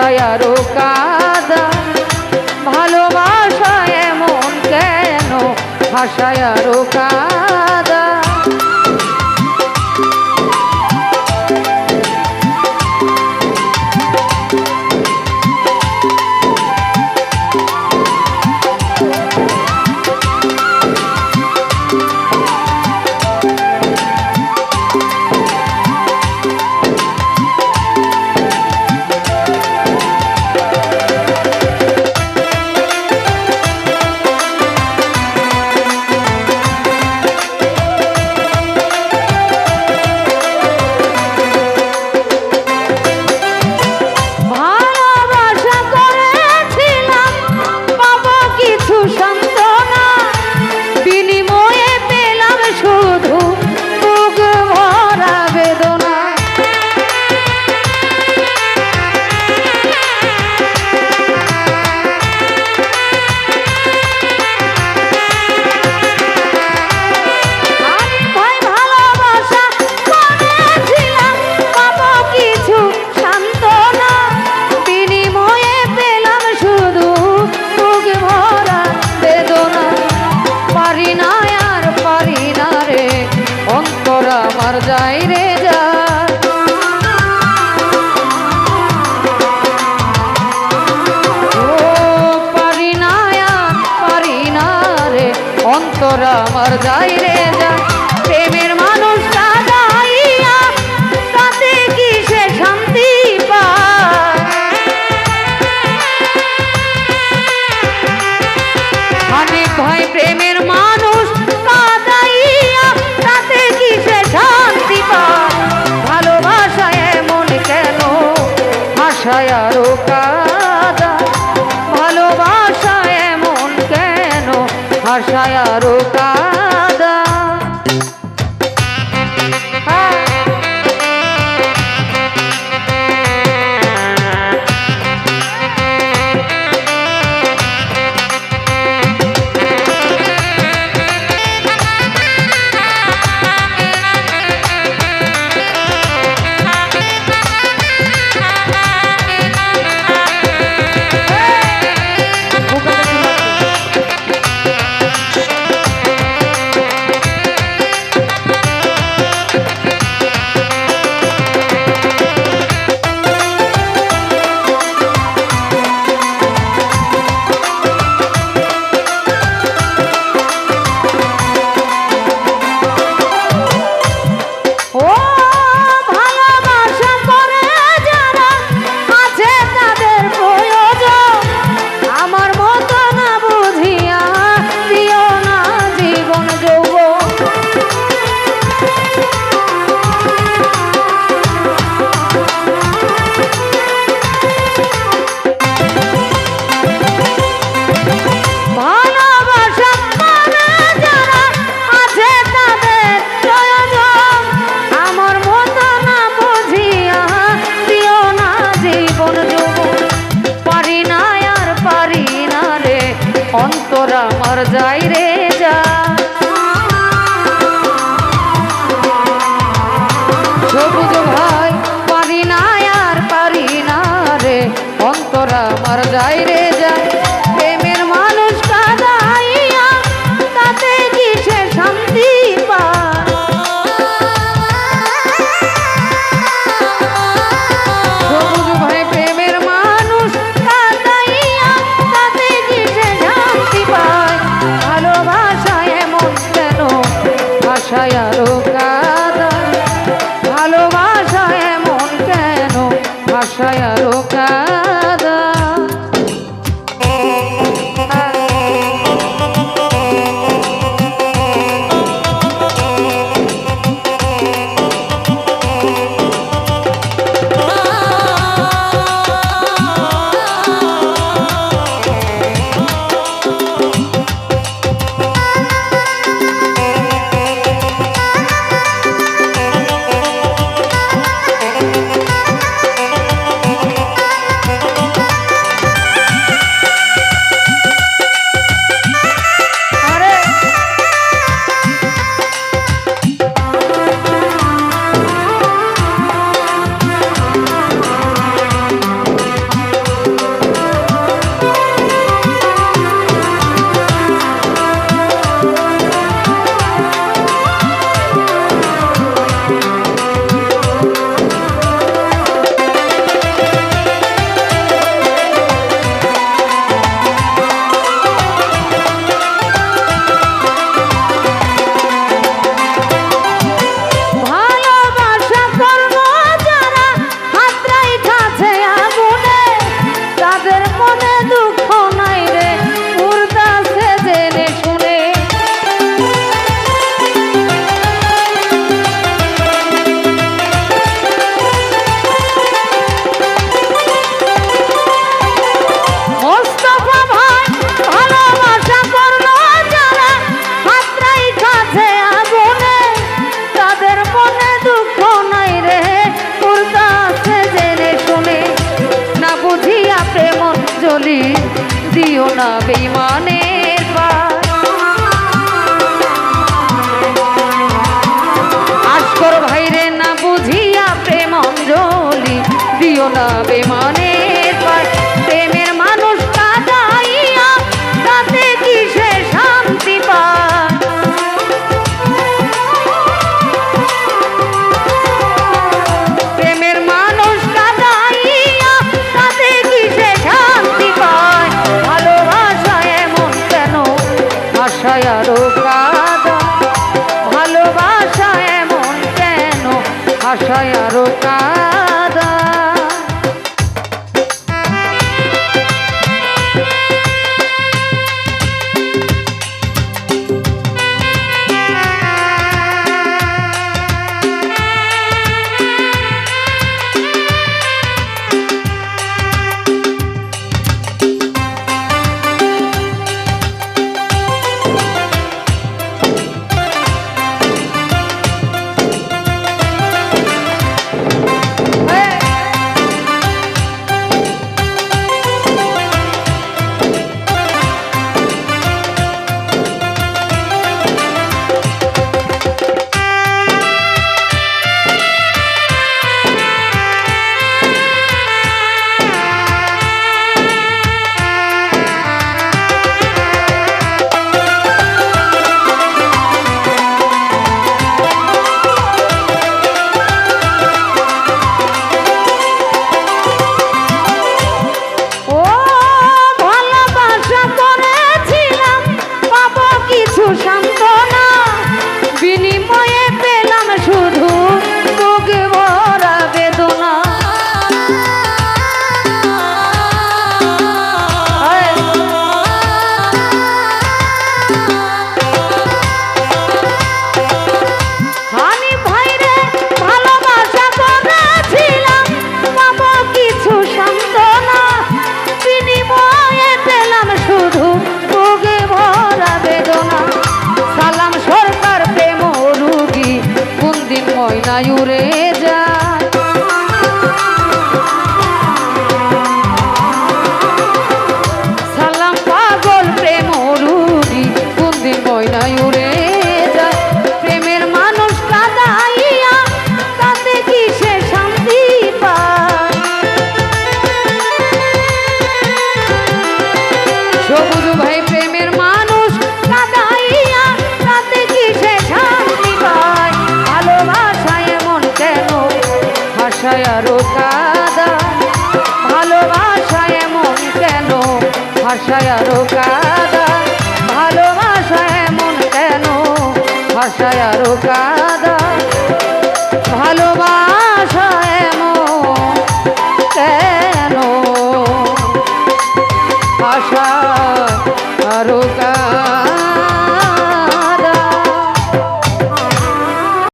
ভালোবাসায় আরও কাদা ভালোবাসায় এমন কেন? ভাষায় আরও কাদা। যায় রে যায় ও পারি না পারি না রে অন্তর আমার যায় রে আশায় কাদা ভালোবাসা এমন কেন? ভাষায় আরও কাদা তোরা আমার যাই রে প্রেম জলি দিও না বেমানে পা ভাইরে না বুঝিয়া প্রেম জলি দিও না বেমানে আরও কাদা ভালোবাসা এমন কেন? ভাষায় আরও কাদা